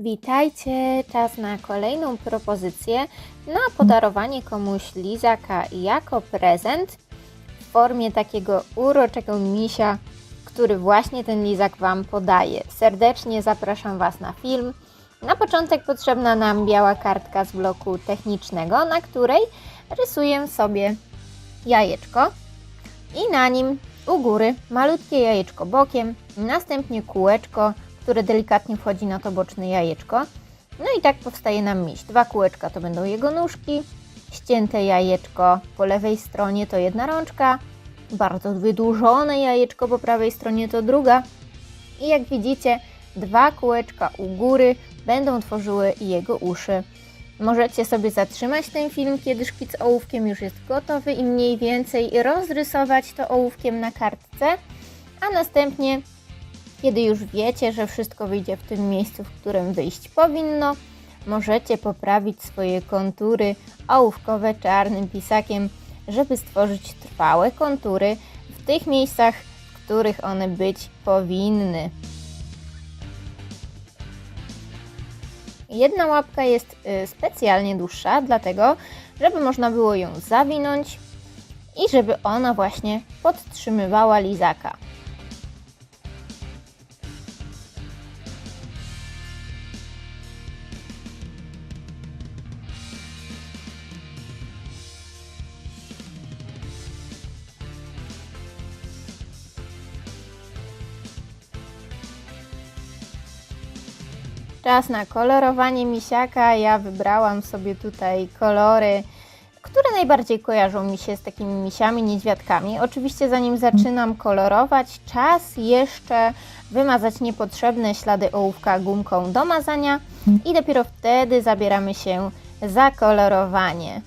Witajcie, czas na kolejną propozycję na podarowanie komuś lizaka jako prezent w formie takiego uroczego misia, który właśnie ten lizak Wam podaje. Serdecznie zapraszam Was na film. Na początek potrzebna nam biała kartka z bloku technicznego, na której rysuję sobie jajeczko i na nim u góry malutkie jajeczko bokiem, następnie kółeczko, które delikatnie wchodzi na to boczne jajeczko. No i tak powstaje nam miś. Dwa kółeczka to będą jego nóżki, ścięte jajeczko po lewej stronie to jedna rączka, bardzo wydłużone jajeczko po prawej stronie to druga. I jak widzicie, dwa kółeczka u góry będą tworzyły jego uszy. Możecie sobie zatrzymać ten film, kiedy szkic ołówkiem już jest gotowy i mniej więcej rozrysować to ołówkiem na kartce, a następnie, kiedy już wiecie, że wszystko wyjdzie w tym miejscu, w którym wyjść powinno, możecie poprawić swoje kontury ołówkowe czarnym pisakiem, żeby stworzyć trwałe kontury w tych miejscach, w których one być powinny. Jedna łapka jest y, specjalnie dłuższa, dlatego, żeby można było ją zawinąć i żeby ona właśnie podtrzymywała lizaka. Czas na kolorowanie misiaka. Ja wybrałam sobie tutaj kolory, które najbardziej kojarzą mi się z takimi misiami, niedźwiadkami. Oczywiście zanim zaczynam kolorować, czas jeszcze wymazać niepotrzebne ślady ołówka gumką do mazania i dopiero wtedy zabieramy się za kolorowanie.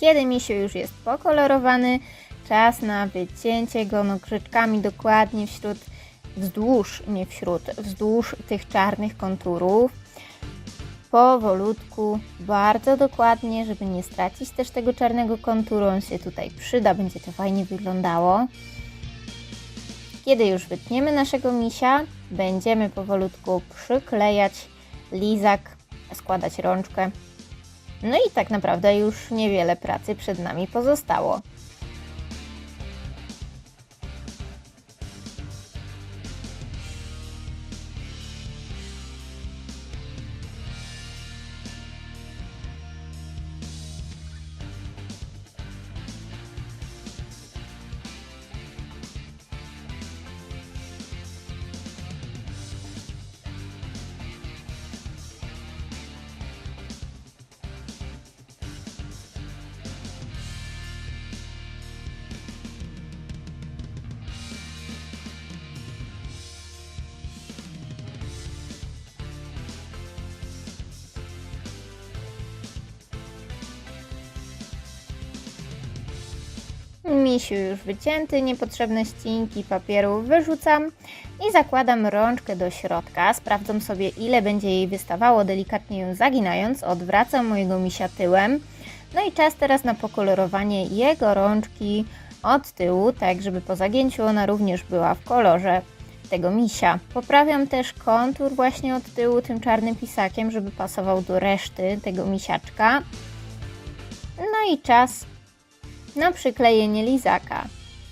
Kiedy misiu już jest pokolorowany, czas na wycięcie go nożyczkami dokładnie wśród, wzdłuż, nie wśród, wzdłuż tych czarnych konturów. Powolutku, bardzo dokładnie, żeby nie stracić też tego czarnego konturu. On się tutaj przyda, będzie to fajnie wyglądało. Kiedy już wytniemy naszego misia, będziemy powolutku przyklejać lizak, składać rączkę no i tak naprawdę już niewiele pracy przed nami pozostało. Misiu już wycięty, niepotrzebne ścinki papieru wyrzucam i zakładam rączkę do środka. Sprawdzam sobie ile będzie jej wystawało, delikatnie ją zaginając. Odwracam mojego misia tyłem. No i czas teraz na pokolorowanie jego rączki od tyłu, tak żeby po zagięciu ona również była w kolorze tego misia. Poprawiam też kontur właśnie od tyłu tym czarnym pisakiem, żeby pasował do reszty tego misiaczka. No i czas na przyklejenie lizaka.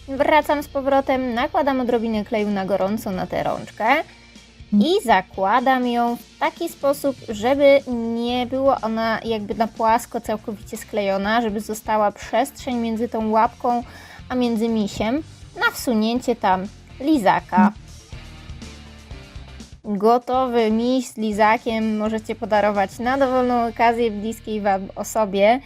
Wracam z powrotem, nakładam odrobinę kleju na gorąco na tę rączkę i zakładam ją w taki sposób, żeby nie była ona jakby na płasko całkowicie sklejona, żeby została przestrzeń między tą łapką a między misiem na wsunięcie tam lizaka. Gotowy miś z lizakiem możecie podarować na dowolną okazję bliskiej Wam osobie.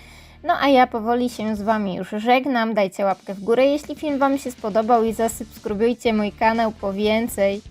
No a ja powoli się z Wami już żegnam. Dajcie łapkę w górę, jeśli film Wam się spodobał i zasubskrybujcie mój kanał po więcej.